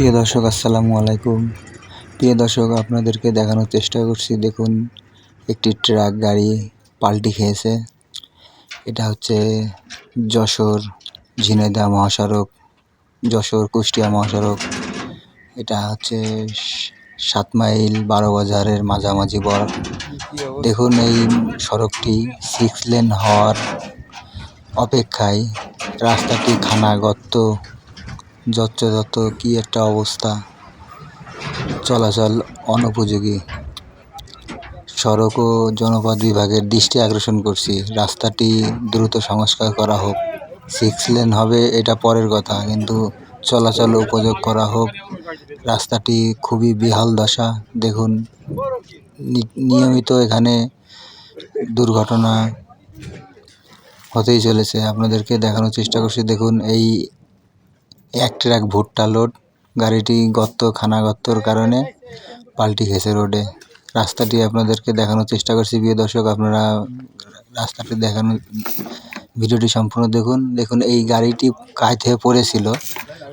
প্রিয় দর্শক, আসসালামু আলাইকুম। প্রিয় দর্শক, আপনাদেরকে দেখানোর চেষ্টা করছি। দেখুন, একটি ট্রাক গাড়ি পাল্টি খেয়েছে। এটা হচ্ছে যশোর ঝিনাইদহ মহাসড়ক, যশোর কুষ্টিয়া মহাসড়ক। এটা হচ্ছে সাত মাইল বারো বাজারের মাঝামাঝি বর দেখুন, এই সড়কটি সিক্স লেন হওয়ার অপেক্ষায় রাস্তাটি খানা গর্ত যত্রতত্র কী একটা অবস্থা। চলাচল অনুপযোগী। সড়ক ও জনপদ বিভাগের দৃষ্টি আকর্ষণ করছি। রাস্তাটি দ্রুত সংস্কার করা হোক। সিক্স লেন হবে, এটা পরের কথা। কিন্তু চলাচল উপযোগ করা হোক, রাস্তাটি খুবই বেহাল দশা। দেখুন নিয়মিত এখানে দুর্ঘটনা হতেই চলেছে। আপনাদেরকে দেখানোর চেষ্টা করছি। দেখুন, এই এক ট্রাক ভুট্টা লোড, গাড়িটি গর্ত খানা গর্তর কারণে পাল্টি খেয়েছে রোডে। রাস্তাটি আপনাদেরকে দেখানোর চেষ্টা করছি। প্রিয় দর্শক, আপনারা রাস্তাটি দেখানো, ভিডিওটি সম্পূর্ণ দেখুন। দেখুন, এই গাড়িটি কাজ হয়ে পড়েছিল।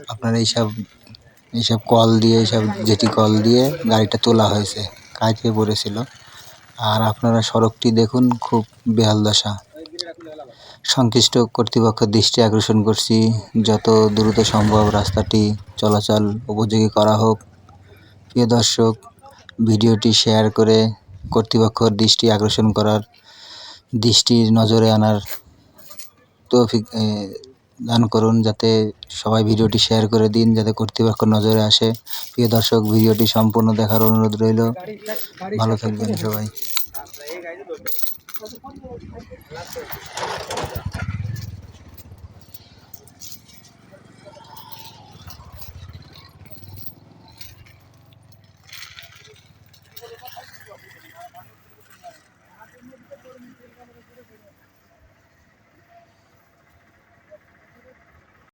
আপনারা এইসব এইসব কল দিয়ে, এইসব জেটি কল দিয়ে গাড়িটা তোলা হয়েছে। কাজ হয়ে পড়েছিল। আর আপনারা সড়কটি দেখুন, খুব বেহাল দশা। সংশ্লিষ্ট কর্তৃপক্ষের দৃষ্টি আকর্ষণ করছি। যত দ্রুত সম্ভব রাস্তাটি চলাচল উপযোগী করা হোক। প্রিয় দর্শক, ভিডিওটি শেয়ার করে কর্তৃপক্ষের দৃষ্টি আকর্ষণ করার দৃষ্টির নজরে আনার তৌফিক দান করুন যাতে সবাই ভিডিওটি শেয়ার করে দিন, যাতে কর্তৃপক্ষ নজরে আসে। প্রিয় দর্শক, ভিডিওটি সম্পূর্ণ দেখার অনুরোধ রইল। ভালো থাকবেন সবাই।